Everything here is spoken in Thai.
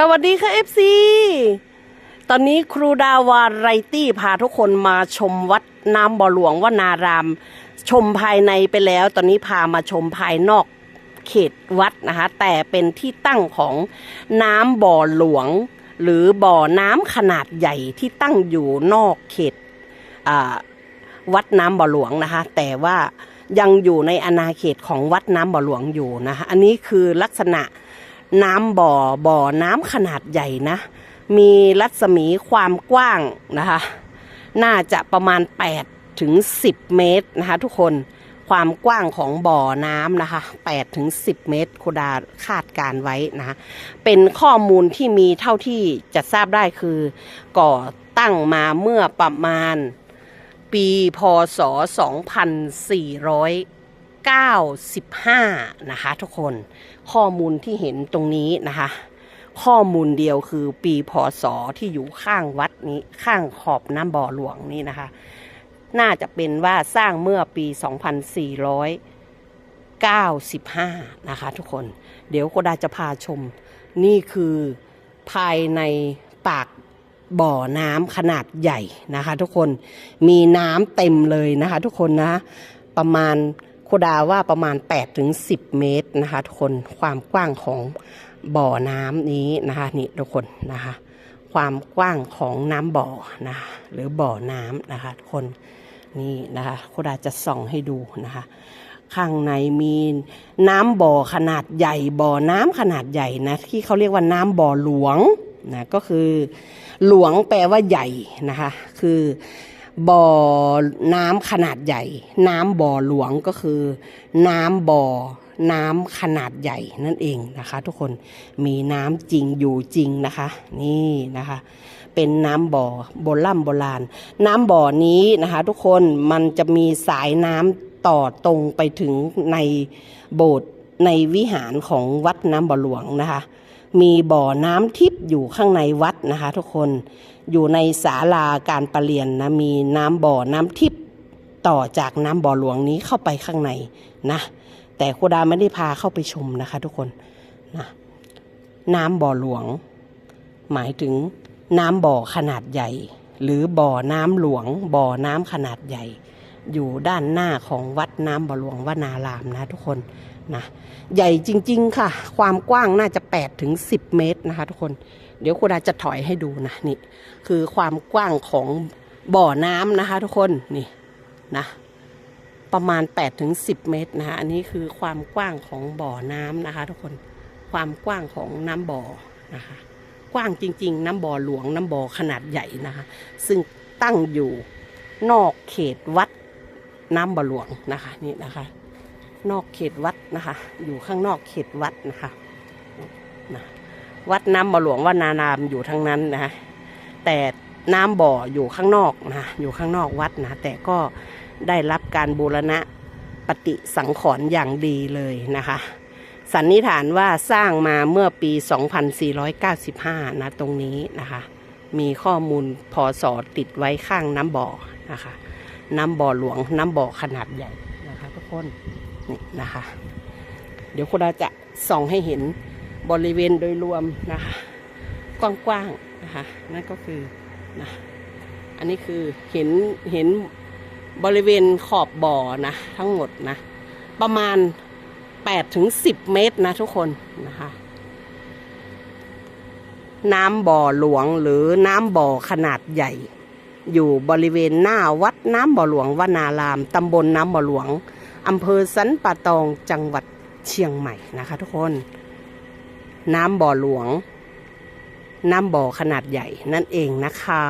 สวัสดีค่ะ FC ตอนนี้ครูดาวาไรตี้พาทุกคนมาชมวัดน้ำบ่อหลวงวนาราม ชมภายในไปแล้ว ตอนนี้พามาชมภายนอกเขตวัดนะคะ แต่เป็นที่ตั้งของน้ำบ่อหลวง หรือบ่อน้ำขนาดใหญ่ที่ตั้งอยู่นอกเขตวัดน้ำบ่อหลวงนะคะ แต่ว่ายังอยู่ในอาณาเขตของวัดน้ำบ่อหลวงอยู่นะคะอันนี้คือลักษณะ น้ำบ่อบ่อน้ำขนาดใหญ่นะ มีรัศมีความกว้างนะคะ น่าจะประมาณ 8 ถึง 10 เมตรนะคะ ทุกคนความกว้างของบ่อน้ำนะคะ8ถึง10 เมตรโคดาคาดการไว้นะะเป็นข้อมูลที่มีเท่าที่จะทราบได้คือ ก่อตั้งมาเมื่อประมาณปีพศ 95 นะคะทุกคนข้อมูลที่เห็นตรงนี้นะคะ ข้อมูลเดียวคือปีพศที่อยู่ข้างวัดนี้ข้างขอบน้ำบ่อหลวงนี่นะคะ น่าจะเป็นว่าสร้างเมื่อปี 2495 นะคะทุกคน เดี๋ยวโกดาจะพาชม นี่คือภายในปากบ่อน้ำขนาดใหญ่นะคะ ทุกคนมีน้ำเต็มเลยนะคะ ทุกคนนะประมาณ โคดาว่าประมาณ8ถึง10 เมตรนะคะทุกคนความกว้างของบ่อน้ำนี้นะคะนี่ทุกคนนะคะ ความกว้างของน้ำบ่อนะะหรือบ่อน้ำนะคะทุกคนนี่นะคะโคดาจะส่องให้ดูนะคะ ข้างในมีน้ำบ่อขนาดใหญ่บ่อน้ำขนาดใหญ่นะที่เขาเรียกว่าน้ำบ่อหลวงนะก็คือหลวงแปลว่าใหญ่นะคะ คือ บ่อน้ำขนาดใหญ่ น้ำบ่อหลวงก็คือ น้ำบ่อน้ำขนาดใหญ่นั่นเองนะคะ ทุกคนมีน้ำจริงอยู่จริงนะคะ นี่นะคะ เป็นน้ำบ่อโบราณโบราณ น้ำบ่อนี้นะคะ ทุกคนมันจะมีสายน้ำต่อตรงไปถึงในโบสถ์ในวิหารของวัดน้ำบ่อหลวงนะคะ มีบ่อน้ำทิพย์อยู่ข้างในวัดนะคะ ทุกคนอยู่ในศาลาการประเรียนนะมีน้ำบ่อน้ำทิพย์ต่อจากน้ำบ่อหลวงนี้เข้าไปข้างในนะแต่โคดาไม่ได้พาเข้าไปชมนะคะ ทุกคนนะน้ำบ่อหลวง หมายถึงน้ำบ่อขนาดใหญ่ หรือบ่อน้ำหลวง บ่อน้ำขนาดใหญ่ อยู่ด้านหน้าของวัดน้ำบ่อหลวงวนารามนะทุกคนนะใหญ่จริง ๆ ค่ะ ความกว้างน่าจะ8ถึง10 เมตรนะคะ ทุกคนเดี๋ยวโคดาจะถอยให้ดูนะนี่ คือความกว้างของบ่อน้ำนะคะ ทุกคนนี่นะประมาณ8ถึง10 เมตรนะคะอันนี้คือความกว้างของบ่อน้ำนะคะ ทุกคนความกว้างของน้ำบ่อนะคะ กว้างจริง ๆ น้ำบ่อหลวงน้ำบ่อขนาดใหญ่นะคะ ซึ่งตั้งอยู่นอกเขตวัด น้ำบ่หลวงนะคะนี่นะคะ นอกเขตวัดนะคะ อยู่ข้างนอกเขตวัดนะคะนะวัดน้ำบ่หลวงว่านานามอยู่ทั้งนั้นนะคะแต่น้ำบ่ออยู่ข้างนอกนะอยู่ข้างนอกวัดนะแต่ก็ได้รับการบูรณะปฏิสังขรณ์อย่างดีเลยนะคะ สันนิษฐานว่าสร้างมาเมื่อปี 2495 นะตรงนี้นะคะ มีข้อมูลพศติดไว้ข้างน้ำบ่อนะคะ น้ำบ่อหลวง น้ำบ่อขนาดใหญ่นะคะทุกคนนี่นะคะ เดี๋ยวคุณอาจะส่องให้เห็นบริเวณโดยรวมนะคะ กว้างๆนะคะ นั่นก็คือนะอันนี้คือเห็นเห็นบริเวณขอบบ่อนะ ทั้งหมดนะ ประมาณ8ถึง10 เมตรนะทุกคนนะคะน้ำบ่อหลวงหรือน้ำบ่อขนาดใหญ่ อยู่บริเวณหน้าวัดน้ำบ่อหลวงวนารามตำบลน้ำบ่อหลวงอำเภอสันป่าตองจังหวัดเชียงใหม่นะคะทุกคน น้ำบ่อหลวง น้ำบ่อขนาดใหญ่นั่นเองนะคะ